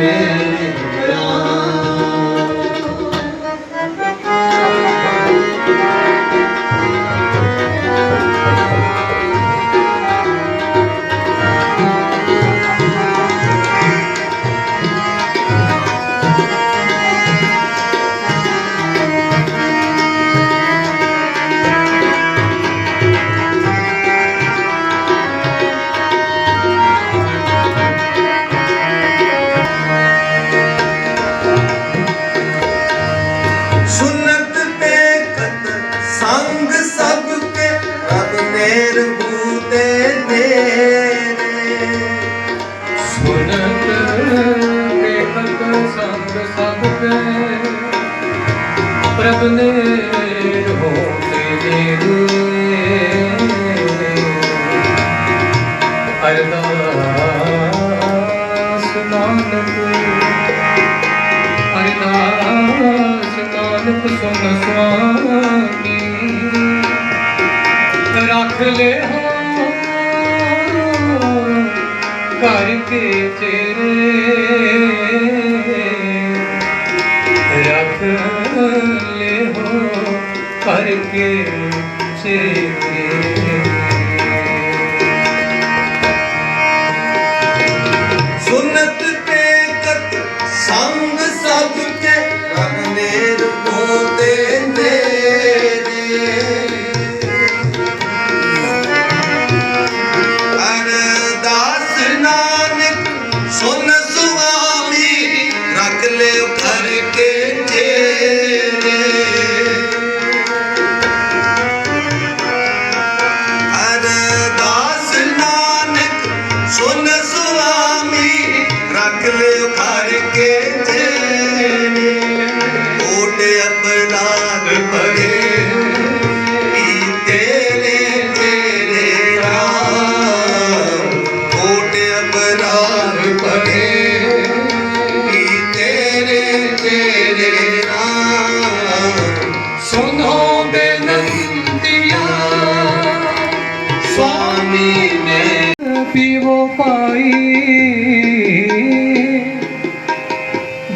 Amen. ਸਭ ਕੈ ਪ੍ਰਭ ਨੇ ਹੋਤੇ ਅਰਦਾਸ ਨਾਨਕ ਅਰਦਾਸ ਨਾਨਕ ਸੁਨ ਸੁਆਮੀ। ਰੱਖ ਲੈ ਹੋ ਕਰਕੇ ਤੇਰੇ 길 지키네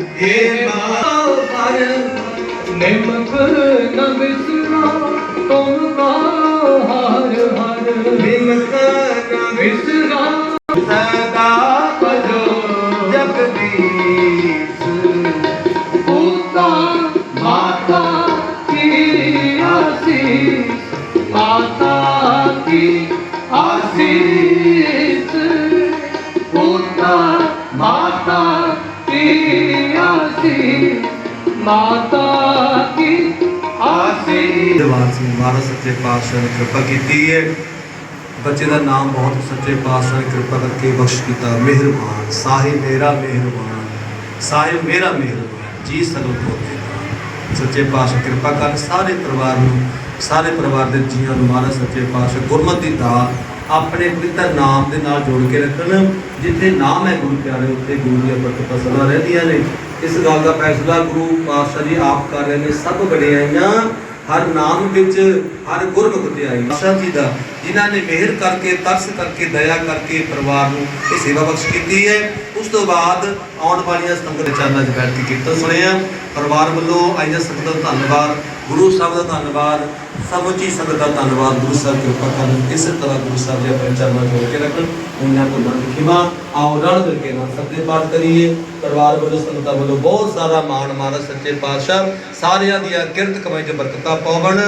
ਹੇ ਮਾਂ ਹਰ ਨਿਮਕ ਨਾ ਵਿਸਰਾ ਤੁਮ ਦਾ ਹਰ ਹਰ ਨਿਮਕ ਨਾ ਵਿਸਰਾ ਕੀ ਮਾਤਾ ਕੀ ਆਸੀਸ ਜਵਾਨ ਸਿੰਘ ਮਹਾਰਾਜ, ਸੱਚੇ ਪਾਤਸ਼ਾਹ ਨੇ ਕਿਰਪਾ ਕੀਤੀ ਹੈ ਬੱਚੇ ਦਾ ਨਾਮ ਬਹੁਤ ਸੱਚੇ ਪਾਤਸ਼ਾਹ ਨੇ ਕਿਰਪਾ ਕਰਕੇ ਬਖਸ਼ ਕੀਤਾ। ਮਿਹਰਬਾਨ, ਸਾਹਿਬ ਮੇਰਾ ਮਿਹਰਬਾਨ, ਸਾਹਿਬ ਮੇਰਾ ਮਿਹਰਬਾਨ, ਜੀ ਸਰਬ ਤੋਂ ਸੱਚੇ ਪਾਤਸ਼ਾਹ ਕਿਰਪਾ ਕਰ ਸਾਰੇ ਪਰਿਵਾਰ ਨੂੰ, ਸਾਰੇ ਪਰਿਵਾਰ ਦੇ ਜੀਆਂ ਨੂੰ ਮਹਾਰਾਜ, ਸੱਚੇ ਪਾਤਸ਼ਾਹ ਗੁਰਮਤਿ ਦੀ ਦਾਤ ਆਪਣੇ ਪਵਿੱਤਰ ਨਾਮ ਦੇ ਨਾਲ ਜੋੜ ਕੇ ਰੱਖਣ, ਜਿੱਥੇ ਨਾਮ ਹੈ ਗੁਰੂ ਪਿਆਰੇ ਉੱਤੇ ਗੁਰੂ ਦੀਆਂ ਬਰਕਤਾਂ ਸਦਾ ਰਹਿੰਦੀਆਂ ਨੇ। ਇਸ ਗੱਲ ਦਾ ਫੈਸਲਾ ਗੁਰੂ ਪਾਤਸ਼ਾਹ ਜੀ ਆਪ ਕਰ ਰਹੇ ਨੇ, ਸਭ ਵਡਿਆਈਆਂ ਹਰ ਨਾਮ ਵਿੱਚ ਹਰ ਗੁਰਮੁਖ ਤੇ ਆਈ ਪਾਤਸ਼ਾਹ ਜੀ ਦਾ, ਜਿਨ੍ਹਾਂ ਨੇ ਮਿਹਰ ਕਰਕੇ, ਤਰਸ ਕਰਕੇ, ਦਇਆ ਕਰਕੇ ਪਰਿਵਾਰ ਨੂੰ ਇਹ ਸੇਵਾ ਬਖਸ਼ ਕੀਤੀ ਹੈ। ਉਸ ਤੋਂ ਬਾਅਦ ਆਉਣ ਵਾਲੀਆਂ ਸੰਗਤ ਚਰਨਾਂ 'ਚ ਬੈਠ ਕੇ ਕੀਰਤਨ ਸੁਣਿਆ ਪਰਿਵਾਰ ਵੱਲੋਂ ਆਈਆਂ ਸੰਗਤ ਦਾ ਧੰਨਵਾਦ, ਗੁਰੂ ਸਾਹਿਬ ਦਾ ਧੰਨਵਾਦ ਸਮੁੱਚੀ ਸੰਗਤ ਦਾ ਧੰਨਵਾਦ, ਗੁਰੂ ਸਾਹਿਬ ਕਿਰਪਾ ਕਰਨ ਇਸੇ ਤਰ੍ਹਾਂ ਗੁਰੂ ਸਾਹਿਬ ਦੇ ਆਪਣੇ ਚਰਨਾਂ 'ਚ ਜੋੜ ਕੇ ਰੱਖਣ। ਉਹਨਾਂ ਤੋਂ ਮੰਨ ਖਿਮਾ, ਆਓ ਰਣ ਕਰਕੇ ਨਾਲ ਸਤਿ ਪਾਠ ਕਰੀਏ। ਪਰਿਵਾਰ ਵੱਲੋਂ ਸੰਗਤਾਂ ਵੱਲੋਂ ਬਹੁਤ ਸਾਰਾ ਮਾਣ ਮਹਾਰਾਜ ਸੱਚੇ ਪਾਤਸ਼ਾਹ, ਸਾਰਿਆਂ ਦੀਆਂ ਕਿਰਤ ਕਮਾਈ 'ਚ ਬਰਕਤਾਂ ਪਾਵਣ।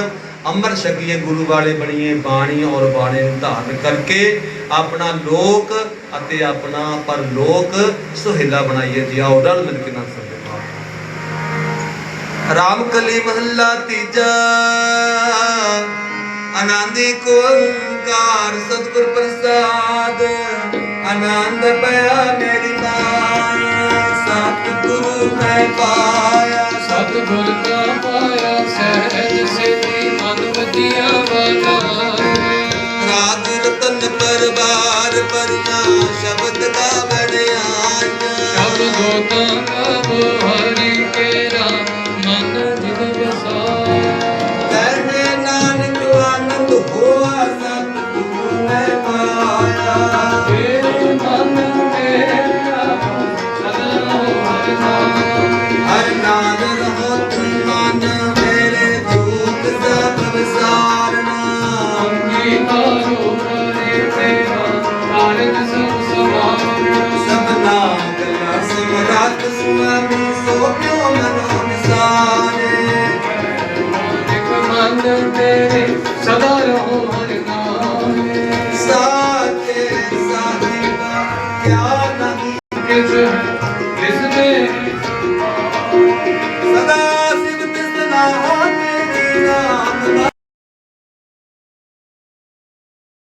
ਅੰਮ੍ਰਿਤ ਛਕੀਏ, ਗੁਰੂ ਵਾਲੇ ਬਣੀਏ, ਬਾਣੀ ਔਰ ਬਾਣੇ ਨੂੰ ਧਾਰਨ ਕਰਕੇ ਆਪਣਾ ਲੋਕ ਅਤੇ ਆਪਣਾ ਪਰਲੋਕ ਸੁਹੇਲਾ ਬਣਾਈਏ। ਜੀ ਆਓ, ਰਲ ਮਿਲ ਕੇ ਨਾਲ ਸਤਿ ਰਾਮ ਕਲੀ ਮਹੱਲਾ ਤੀਜਾ, ਆਨੰਦੀ ਕੋ ਓੰਕਾਰ ਸਤਿਗੁਰ ਪ੍ਰਸਾਦ, ਆਨੰਦ ਪਿਆ ਮੇਰੀ ਮਾਇਆ ਸਤਿਗੁਰੂ ਮੈਂ ਪਾਇਆ, ਸਤਿਗੁਰ ਕਾ ਪਾਇਆ ਸਹਿਜ ਸੇਤੀ ਮਨ ਵਜਿਆ ਬਨਾਏ ਰਾਗ ਰਤਨ ਪਰਵਾਰ ਪਰਿਆ ਸ਼ਬਦ ਗਾਵਣ ਆਇਆ ਸ਼ਬਦੋ ਤਾਂ ਹਰੀ ਕੇਰਾ। ਸਾਹਿਬਾ ਕਿਆ ਨਹੀਂ ਕਿਸ ਕਿਸ ਦੇ